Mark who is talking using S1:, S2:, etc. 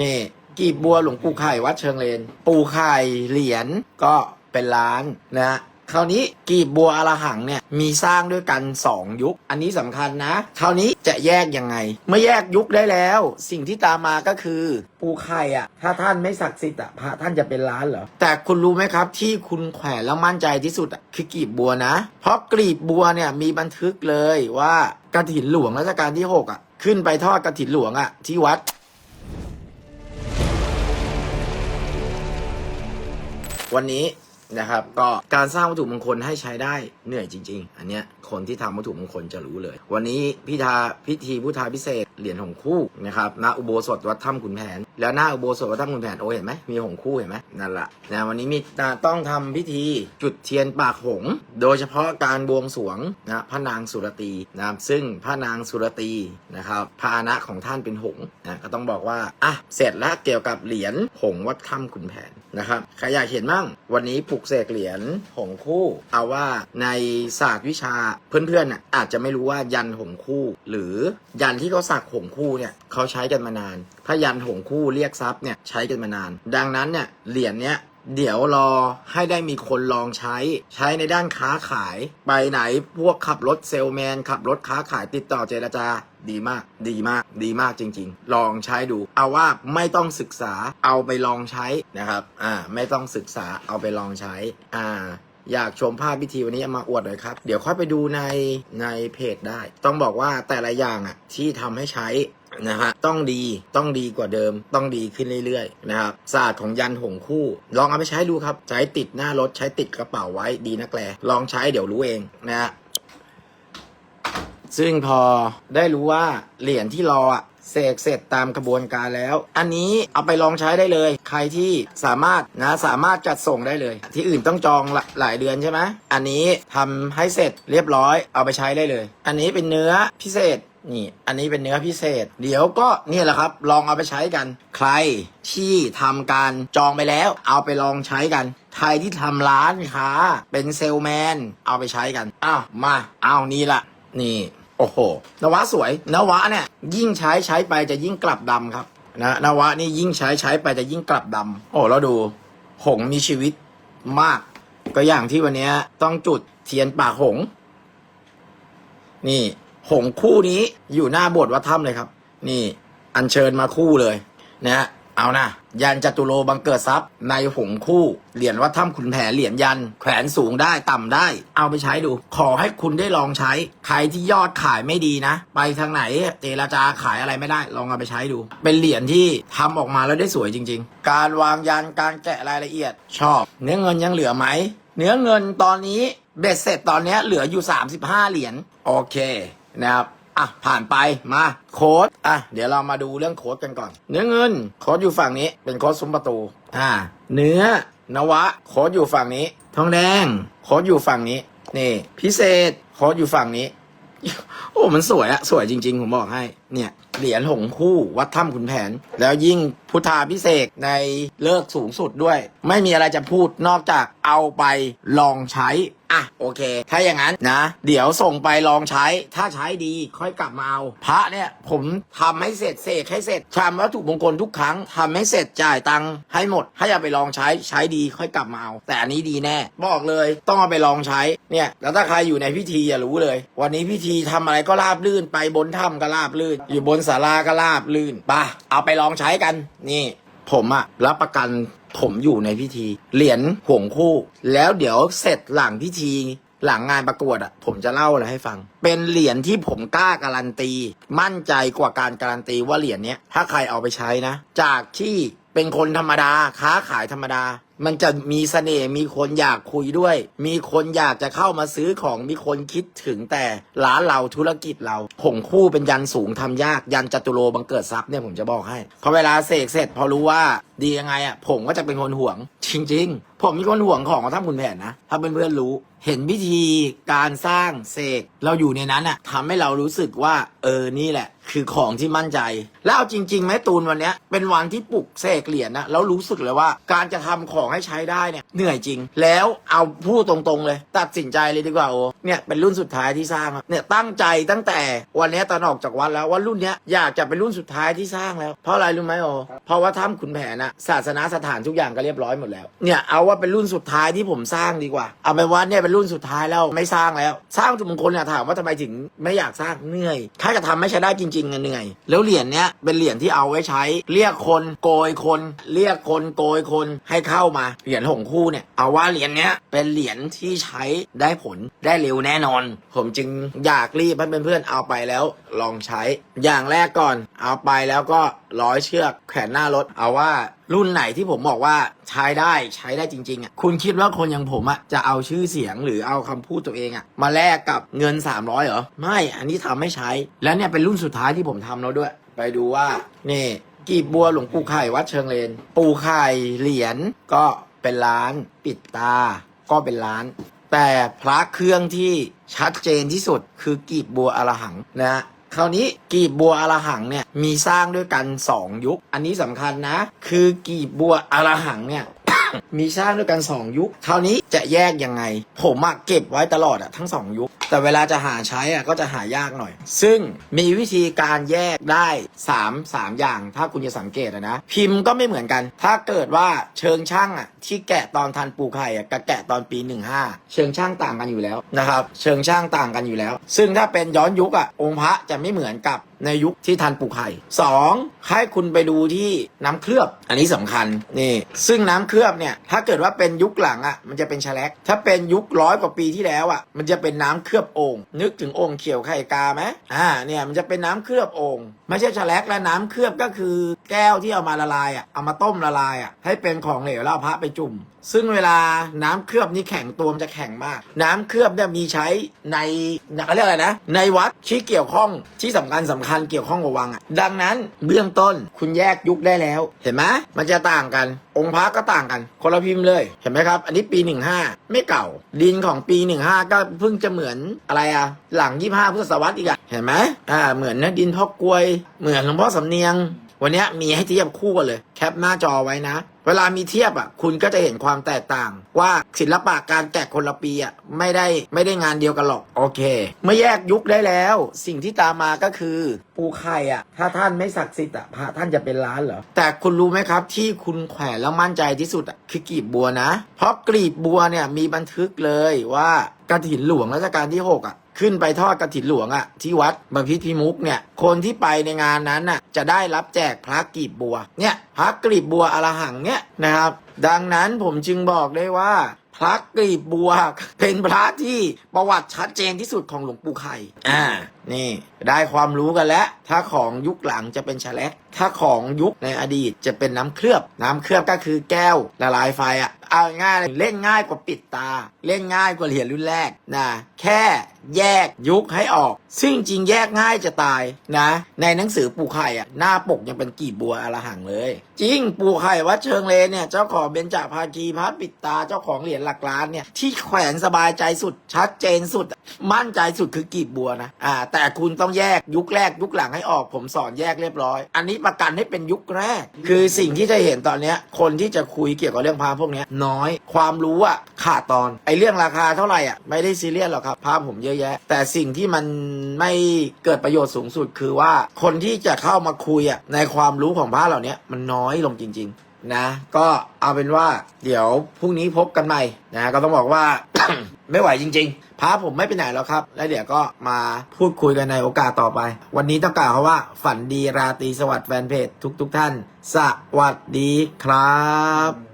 S1: นี่กีบบัวหลวงปู่ไข่วัดเชิงเลน ปู่ไข่เหรียญก็เป็นล้านนะคราวนี้กีบบัวอรหังเนี่ยมีสร้างด้วยกัน 2 ยุค อันนี้สำคัญนะ คราวนี้จะแยกยังไง เมื่อแยกยุคได้แล้ว สิ่งที่ตามมาก็คือปูไข่อะถ้าท่านไม่ศักดิ์สิทธิ์อะพระท่านจะเป็นล้านเหรอ แต่คุณรู้ไหมครับที่คุณแขวนแล้วมั่นใจที่สุดอะคือกีบบัวนะ เพราะกีบบัวเนี่ยมีบันทึกเลยว่ากระถินหลวงรัชกาลที่หกอะขึ้นไปทอดกระถินหลวงอะที่วัด วันนี้นะครับก็การสร้างวัตถุมงคลให้ใช้ได้เหนื่อยจริง ๆ อันเนี้ยคนที่ทำวัตถุมงคลจะรู้เลย วันนี้พิธาพิธีพุทธาพิเศษเหรียญหงคู่นะครับณอุโบสถวัดถ้ำขุนแผน แล้วหน้าอุโบสถวัดถ้ำขุนแผนโอ้เห็นไหมมีหงคู่เห็นไหมนั่นแหละนะวันนี้มีต้องทำพิธีจุดเทียนปากหง โดยเฉพาะการบวงสรวงนะพระนางสุรตีนะซึ่งพระนางสุรตีนะครับพานะของท่านเป็นหงนะก็ต้องบอกว่าอะเสร็จแล้วเกี่ยวกับเหรียญหงวัดถ้ำขุนแผน นะครับใครอยากเห็นมั่ง วันนี้ปลุกเสกเหรียญหงคู่ เอาว่าในศาสตร์วิชาเพื่อนๆน่ะอาจจะไม่รู้ว่ายันหงคู่ หรือยันที่เขาสักหงคู่เนี่ยเขาใช้กันมานาน ถ้ายันหงคู่เรียกทรัพย์เนี่ยใช้กันมานาน ดังนั้นเนี่ยเหรียญเนี้ย เดี๋ยวรอให้ได้มีคนลองใช้ ใช้ในด้านค้าขาย ไปไหนพวกขับรถเซลแมน ขับรถค้าขายติดต่อเจรจา ดีมาก ดีมาก ดีมากจริง ๆ ลองใช้ดู เอาว่าไม่ต้องศึกษา เอาไปลองใช้นะครับ อ่า ไม่ต้องศึกษา เอาไปลองใช้ อ่าอยากชมภาพพิธีวันนี้มาอวดหน่อยครับ เดี๋ยวค่อยไปดูในในเพจได้ ต้องบอกว่าแต่ละอย่างอะที่ทำให้ใช้ นะฮะต้องดีต้องดีกว่าเดิม ต้องดีขึ้นเรื่อยๆนะครับศาสตร์ของยันหงคู่ ลองเอาไปใช้ดูครับ ใช้ติดหน้ารถใช้ติดกระเป๋าไว้ดีนักแลลองใช้เดี๋ยวรู้เองนะฮะซึ่งพอได้รู้ว่าเหรียญที่รออะเสกเสร็จตามกระบวนการแล้ว อันนี้เอาไปลองใช้ได้เลย ใครที่สามารถนะสามารถจัดส่งได้เลย ที่อื่นต้องจองหลหลายเดือนใช่ไหมอันนี้ทำให้เสร็จเรียบร้อยเอาไปใช้ได้เลย อันนี้เป็นเนื้อพิเศษ นี่ อันนี้เป็นเนื้อพิเศษ เดี๋ยวก็เนี่ยแหละครับ ลองเอาไปใช้กัน ใครที่ทำการจองไปแล้ว เอาไปลองใช้กัน ใครที่ทำร้านค้าเป็นเซลแมน เอาไปใช้กัน อ้าว มาเอานี่ละ นี่ โอ้โห นวะสวย นวะเนี่ย ยิ่งใช้ใช้ไปจะยิ่งกลับดำครับ นะนวะนี่ยิ่งใช้ใช้ไปจะยิ่งกลับดำโอ้แล้วดู หงมีชีวิตมาก ก็อย่างที่วันนี้ต้องจุดเทียนปากหง นี่ หงคู่นี้อยู่หน้าโบสถ์วัดถ้ำเลยครับ นี่อัญเชิญมาคู่เลยนะเอานะยันจตุโลบังเกิดทรัพย์ ในหงคู่เหรียญวัดถ้ำขุนแผนเหรียญยันแขวนสูงได้ต่ำได้ เอาไปใช้ดู ขอให้คุณได้ลองใช้ ใครที่ยอดขายไม่ดีนะ ไปทางไหนเจรจาขายอะไรไม่ได้ ลองเอาไปใช้ดู เป็นเหรียญที่ทำออกมาแล้วได้สวยจริง ๆ การวางยันการแกะรายละเอียด ชอบ เนื้อเงินยังเหลือไหมเนื้อเงินตอนนี้เบ็ดเสร็จตอนนี้เหลืออยู่ 35 เหรียญโอเค นะครับอะผ่านไปมาโค้ดอะเดี๋ยวเรามาดูเรื่องโค้ดกันก่อน เนื้อเงินโค้ดอยู่ฝั่งนี้เป็นโค้ดซุ้มประตูอ่าเนื้อนวะโค้ดอยู่ฝั่งนี้ ทองแดงโค้ดอยู่ฝั่งนี้นี่พิเศษโค้ดอยู่ฝั่งนี้ โอ้มันสวยอะสวยจริง ๆ ผมบอกให้เนี่ยเหรียญหงคู่วัดถ้ำขุนแผน แล้วยิ่งพุทธาพิเศษในเลิกสูงสุดด้วย ไม่มีอะไรจะพูดนอกจากเอาไปลองใช้ อะ โอเค ถ้าอย่างนั้นนะ เดี๋ยวส่งไปลองใช้ ถ้าใช้ดีค่อยกลับมาเอา พระเนี่ย ผมทำให้เสร็จเสกให้เสร็จทำวัตถุมงคลทุกครั้งทำให้เสร็จจ่ายตังค์ให้หมด ให้เอาไปลองใช้ใช้ดีค่อยกลับมาเอา แต่อันนี้ดีแน่ บอกเลยต้องเอาไปลองใช้เนี่ย แล้วถ้าใครอยู่ในพิธีอย่ารู้เลย วันนี้พิธีทำอะไรก็ราบลื่นไปบนถ้ำก็ราบลื่นอยู่บนศาลาก็ราบลื่นปะเอาไปลองใช้กัน นี่ผมอะรับประกันผมอยู่ในพิธี เหรียญห่วงคู่ แล้วเดี๋ยวเสร็จหลังพิธีหลังงานประกวดอะผมจะเล่าอะไรให้ฟัง เป็นเหรียญที่ผมกล้าการันตี มั่นใจกว่าการการันตีว่าเหรียญเนี้ยถ้าใครเอาไปใช้นะ จากที่เป็นคนธรรมดาค้าขายธรรมดามันจะมีเสน่ห์มีคนอยากคุยด้วย มีคนอยากจะเข้ามาซื้อของมีคนคิดถึงแต่ร้านเราธุรกิจเราหงคู่เป็นยันสูงทำยากยันจัตุโลบังเกิดทรัพย์เนี่ยผมจะบอกให้พอเวลาเสกเสร็จ พอรู้ว่าดียังไงอะผมก็จะเป็นคนห่วง จริง ๆ ผมมีคนห่วงของของท่านคุณแผนนะถ้าเพื่อนๆรู้เห็นพิธีการสร้างเสกเราอยู่ในนั้นอะทำให้เรารู้สึกว่าเออนี่แหละ คือของที่มั่นใจ แล้วเอาจริงๆไหมตูนวันเนี้ยเป็นวันที่ปลุกเสกเหรียญนะแล้วรู้สึกเลยว่าการจะทำของบอกให้ใช้ได้เนี่ยเหนื่อยจริง แล้วเอาพูดตรงๆเลย ตัดสินใจเลยดีกว่าโอเนี่ยเป็นรุ่นสุดท้ายที่สร้างครับเนี่ยตั้งใจตั้งแต่วันนี้ตอนออกจากวัดแล้วว่ารุ่นเนี้ยอยากจะเป็นรุ่นสุดท้ายที่สร้างแล้ว เพราะอะไรรู้ไหมโอ้เพราะว่าถ้ำขุนแผนนะศาสนาสถานทุกอย่างก็เรียบร้อยหมดแล้วเนี่ยเอาว่าเป็นรุ่นสุดท้ายที่ผมสร้างดีกว่า เอาเป็นว่าเนี่ยเป็นรุ่นสุดท้ายแล้วไม่สร้างแล้ว สร้างจุมงคลเนี่ยถามว่าทำไมถึงไม่อยากสร้างเหนื่อย ถ้าจะทำไม่ใช้ได้จริงๆเหนื่อย แล้วเหรียญเนี้ยเป็นเหรียญที่เอาไว้ใช้ เรียกคนโกยคน เรียกคนโกยคนให้เข้ามาเหรียญหงคู่เนี่ยเอาว่าเหรียญเนี้ยเป็นเหรียญที่ใช้ได้ผลได้เร็วแน่นอน ผมจึงอยากรีบให้เพื่อนๆเอาไปแล้วลองใช้ อย่างแรกก่อนเอาไปแล้วก็ร้อยเชือกแขวนหน้ารถเอาว่ารุ่นไหนที่ผมบอกว่าใช้ได้ใช้ได้จริงๆอะคุณคิดว่าคนอย่างผมอะจะเอาชื่อเสียงหรือเอาคำพูดตัวเองอะมาแลกกับเงิน 300เหรอไม่อันนี้ทำไม่ใช้ แล้วเนี่ยเป็นรุ่นสุดท้ายที่ผมทำแล้วด้วย ไปดูว่านี่ กีบบัวหลวงปู่ไข่วัดเชิงเลน ปู่ไข่เหรียญก็เป็นล้าน ปิดตาก็เป็นล้าน แต่พระเครื่องที่ชัดเจนที่สุดคือกีบบัวอรหังนะคราวนี้กีบบัวอรหังเนี่ยมีสร้างด้วยกัน 2 ยุค อันนี้สำคัญนะ คือกีบบัวอรหังเนี่ย มีสร้างด้วยกัน 2 ยุค คราวนี้จะแยกยังไง ผมอะเก็บไว้ตลอดอะทั้ง 2 ยุค แต่เวลาจะหาใช้อะก็จะหายากหน่อย ซึ่งมีวิธีการแยกได้ 3 3 อย่าง ถ้าคุณจะสังเกตนะ พิมพ์ก็ไม่เหมือนกัน ถ้าเกิดว่าเชิงช่างอะที่แกะตอนทันปูไข่อะกับแกะตอนปี 15 เชิงช่างต่างกันอยู่แล้วนะครับ เชิงช่างต่างกันอยู่แล้ว ซึ่งถ้าเป็นย้อนยุคอะองค์พระจะไม่เหมือนกับ ในยุคที่ทันปูไข่สองให้คุณไปดูที่น้ำเคลือบ อันนี้สำคัญนี่ซึ่งน้ำเคลือบเนี่ยถ้าเกิดว่าเป็นยุคหลังอะ่ะมันจะเป็นแฉลกถ้าเป็นยุคร้อยกว่าปีที่แล้วอะ่ะมันจะเป็นน้ำเคลือบโอ่งนึกถึงโอ่งเขียวไข่กาไหมอ่าเนี่ยมันจะเป็นน้ำเคลือบโอ่ง ไม่ใช่แฉลกและน้ำเคลือบก็คือแก้วที่เอามาละลายอะเอามาต้มละลายอะให้เป็นของเหลวแล้วเอาพระไปจุ่ม ซึ่งเวลาน้ำเคลือบนี่แข็งตัวมันจะแข็งมาก น้ำเคลือบเนี่ยมีใช้ในเขาเรียกอะไรนะ ในวัดที่เกี่ยวข้องที่สำคัญสำคัญเกี่ยวข้องกับวังอะดังนั้นเบื้องต้นคุณแยกยุคได้แล้ว เห็นไหมมันจะต่างกันองค์พระก็ต่างกัน คนละพิมพ์เลย เห็นไหมครับ อันนี้ปี 15 ไม่เก่า ดินของปี 15 ก็เพิ่งจะเหมือนอะไรอะหลัง 25พุทธศตวรรษอีกอะเห็นไหมอ่าเหมือนนะดินพ่อกลวย เหมือนหลวงพ่อสำเนียง วันนี้มีให้เทียบคู่กันเลย แคปหน้าจอไว้นะ เวลามีเทียบอะ คุณก็จะเห็นความแตกต่าง ว่าศิลปะการแกะคนละปีอะไม่ได้ไม่ได้งานเดียวกันหรอก โอเค เมื่อแยกยุคได้แล้ว สิ่งที่ตามมาก็คือ ปูไข่อะ ถ้าท่านไม่ศักดิ์สิทธิ์อะพระท่านจะเป็นล้านเหรอ แต่คุณรู้ไหมครับที่คุณแขวนแล้วมั่นใจที่สุดอะคือกลีบบัวนะ เพราะกลีบบัวเนี่ยมีบันทึกเลยว่ากระถินหลวงรัชกาลที่หกอะ ขึ้นไปทอดกระถินหลวงอะที่วัดบางพิษพิมุกเนี่ย คนที่ไปในงานนั้นน่ะจะได้รับแจกพระกลีบบัว เนี่ยพระกลีบบัวอรหังเนี่ยนะครับ ดังนั้นผมจึงบอกได้ว่า พระกลีบบัวเป็นพระที่ประวัติชัดเจนที่สุดของหลวงปู่ไข่อ่านี่ ได้ความรู้กันแล้ว ถ้าของยุคหลังจะเป็นแฉลกถ้าของยุคในอดีตจะเป็นน้ำเคลือบ น้ำเคลือบก็คือแก้วละลายไฟอะเอาง่ายเล่นง่ายกว่าปิดตา เล่นง่ายกว่าเหรียญรุ่นแรกนะแค่แยกยุคให้ออก ซึ่งจริงแยกง่ายจะตายนะ ในหนังสือปูไข่อะหน้าปกยังเป็นกีบบัวอรหังเลย จริงปูไข่วัดเชิงเลนเนี่ย เจ้าของเบญจภาคีพระปิดตาเจ้าของเหรียญหลักล้านเนี่ย ที่แขวนสบายใจสุดชัดเจนสุด มั่นใจสุดคือกีบบัวนะอ่าแต่คุณต้องแยกยุคแรกยุคหลังให้ออก ผมสอนแยกเรียบร้อย อันนี้ประกันให้เป็นยุคแรก คือสิ่งที่จะเห็นตอนเนี้ยคนที่จะคุยเกี่ยวกับเรื่องพระพวกเนี้ยน้อยความรู้อะขาดตอนไอเรื่องราคาเท่าไหร่อะไม่ได้ซีเรียสหรอกครับพระผมเยอะแยะ แต่สิ่งที่มันไม่เกิดประโยชน์สูงสุดคือว่าคนที่จะเข้ามาคุยอะในความรู้ของพระเหล่านี้มันน้อยลงจริง ๆ นะ ก็เอาเป็นว่าเดี๋ยวพรุ่งนี้พบกันใหม่นะก็ต้องบอกว่า ไม่ไหวจริง ๆพาผมไม่ไปไหนแล้วครับ แล้วเดี๋ยวก็มาพูดคุยกันในโอกาสต่อไป วันนี้ต้องกล่าวคำว่า ฝันดีราตรีสวัสดิ์แฟนเพจทุก ๆท่าน สวัสดีครับ